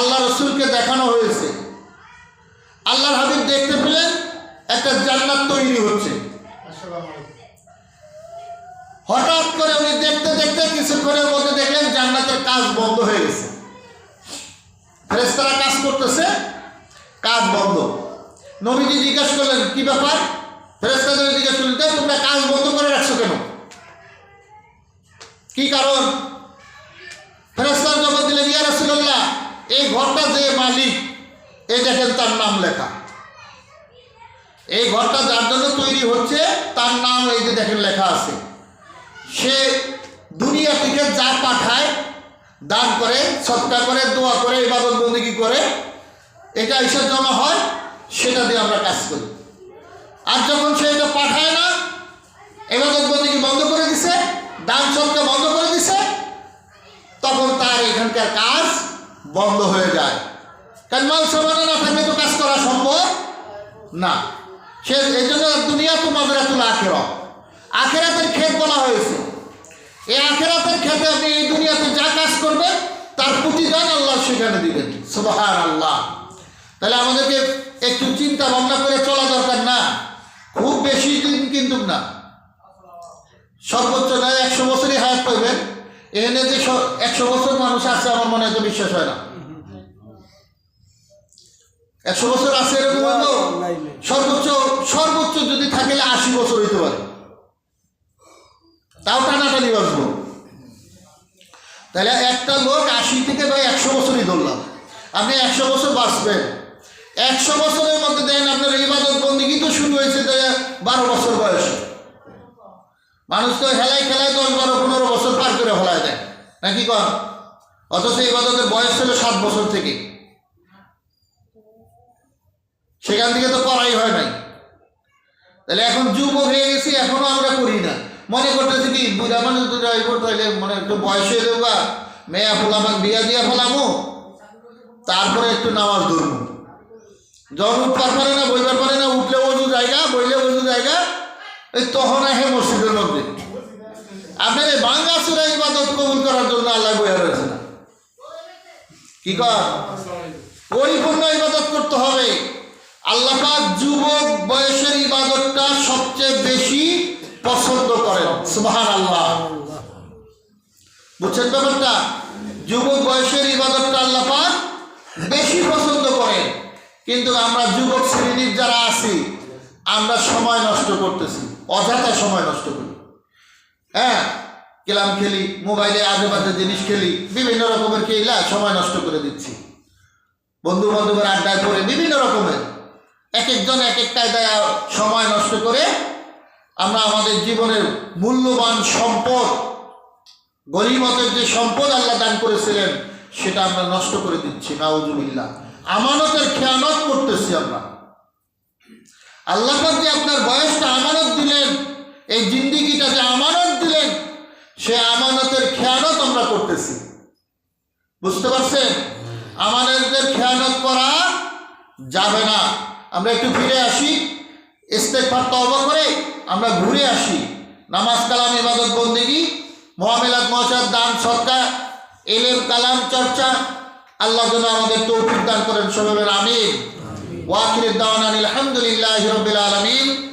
আল্লাহ রসুলকে দেখানো হয়েছে। আল্লাহর হাবিব দেখতে পেলেন একটা জান্নাত তৈরি হচ্ছে। হঠাৎ করে উনি দেখতে দেখতে কিছুক্ষণের মধ্যে দেখলেন জান্নাতের কাজ বন্ধ হয়ে গেছে। ফেরেস্তারা কাজ করতেছে, কাজ বন্ধ। নবীজি জিজ্ঞাসা করলেন, কি ব্যাপার? ফেরেস্তাদের জিজ্ঞাসা করলেন "তা তোমরা কাজ বন্ধ করে রাখছো কেন? কি কারণ ফেরেস্তার জবাব দিলেন ইয়া রাসূলুল্লাহ এই ঘরটা যে মালিক, এই দেখেন তার নাম লেখা। এই ঘরটা যার জন্য তৈরি হচ্ছে, তার নাম এই যে দেখেন লেখা আছে। সে দুনিয়া থেকে যা পাঠায়, দান করে সৎকা করে, দোয়া করে, ইবাদত বন্দিগি করে, এটা হিসাব জমা হয়, সেটা দিয়ে আমরা কাজ করি। আর যখন সে এটা পাঠায় না, ইবাদত বন্দিগি বন্ধ করে দিছে, দান সৎকা বন্ধ করে দিছে, তখন তার এখানকার কাজ বন্ধ হয়ে যায়। কারণ মাল সামানা না থাকলে তো কাজ করা সম্ভব না। সে এই জন্য দুনিয়া তো মাজরাতুল আখেরা আখেরাতের ক্ষেত বলা হয়েছে। এই আখেরাতের ক্ষেত্রে আপনি এই দুনিয়াতে যা কাজ করবেন, তার প্রতিদান আল্লাহ সেখানে দিবেন। সুবাহান আল্লাহ তাহলে আমাদেরকে একটু চিন্তা ভাবনা করে চলা দরকার না। খুব বেশি দিন কিন্তু না। সর্বোচ্চ নয়, একশো বছরই হায়াত পাইবেন এখানে যে একশো বছর মানুষ আছে, আমার মনে হয় বিশ্বাস হয় না। একশো বছর আছে এরকম সর্বোচ্চ সর্বোচ্চ যদি থাকে আশি বছর হইতে পারে। তাও টানাটানি বাঁচবো। তাহলে একটা লোক আশি থেকে বা একশো বছরই ধরলাম। আপনি একশো বছর বাঁচবেন। একশো বছরের মধ্যে দেন, আপনার ইবাদত বন্দিগি তো শুরু হয়েছে তাই বারো বছর বয়স। মানুষ তো হেলায় খেলায় দশ বারো পনেরো করে ফেলায় দেয় নাকি কন অথচ ইবাদতের বয়স ছিল সাত বছর থেকে। সেখান থেকে তো করাই হয় নাই। তাহলে এখন যুবক হয়ে গেছি এখনও আমরা করি না। মনে করতেছি কি বুড়া মানুষ হইব তাহলে মনে একটু বয়স হয়ে দেবো গা, মেয়া ফোলাম বিয়া দিয়া ফেলামো। তারপরে একটু নামাজ ধরবো। যখন উঠবার পারে না বইবার পারে না উঠলে অজু জায়গা বইলে অজু জায়গা। এই তখন আহে মসজিদের মধ্যে। আপনার এই বাঙ্গা চূড়া ইবাদত কবুল করার জন্য আল্লাহ বইয়া রয়েছে। না কি কর পরিপূর্ণ ইবাদত করতে হবে। আল্লাহ যুবক বয়সের ইবাদতটা সবচেয়ে বেশি পছন্দ করেন। সুবহান আল্লাহ বুঝছেন ব্যাপারটা? যুবক বয়সের ইবাদতটা আল্লাহ পাক বেশি পছন্দ করেন। কিন্তু আমরা যুবক শ্রেণির যারা আছি, আমরা সময় নষ্ট করতেছি। অযথা সময় নষ্ট হ্যাঁ গেলাম খেলি, মোবাইলে আজে বাজে জিনিস খেলি, বিভিন্ন রকমের খেলা সময় নষ্ট করে দিচ্ছি। বন্ধু বান্ধবের আড্ডায় পড়ে বিভিন্ন রকমের। এক একজন এক এক কায়দায় সময় নষ্ট করে। আমরা আমাদের জীবনের মূল্যবান সম্পদ গরিমতের যে সম্পদ আল্লাহ দান করেছিলেন, সেটা আমরা নষ্ট করে দিচ্ছি, নাউজুবিল্লাহ। আমানতের খেয়ানত করতেছি আমরা। আল্লাহ যে আপনার বয়সটা আমানত দিলেন, এই জিন্দিগিটা যে সে আমানতের খেয়ানত আমরা করতেছি। বুঝতে পারছেন? আমাদের খেয়ানত করা যাবে না। আমরা একটু ফিরে আসি ইস্তেকফার তওবা করে আমরা ঘুরে আসি। নামাজ, কালাম, ইবাদত, বন্দিগি, মহামেলাত মহাচার দান সৎকার এলেম কালাম, চর্চা, আল্লাহ যেন আমাদের তৌফিক দান করেন সবাই আমিন। ওয়াকির দাওয়ান আলহামদুলিল্লাহ রবিল আলমিন।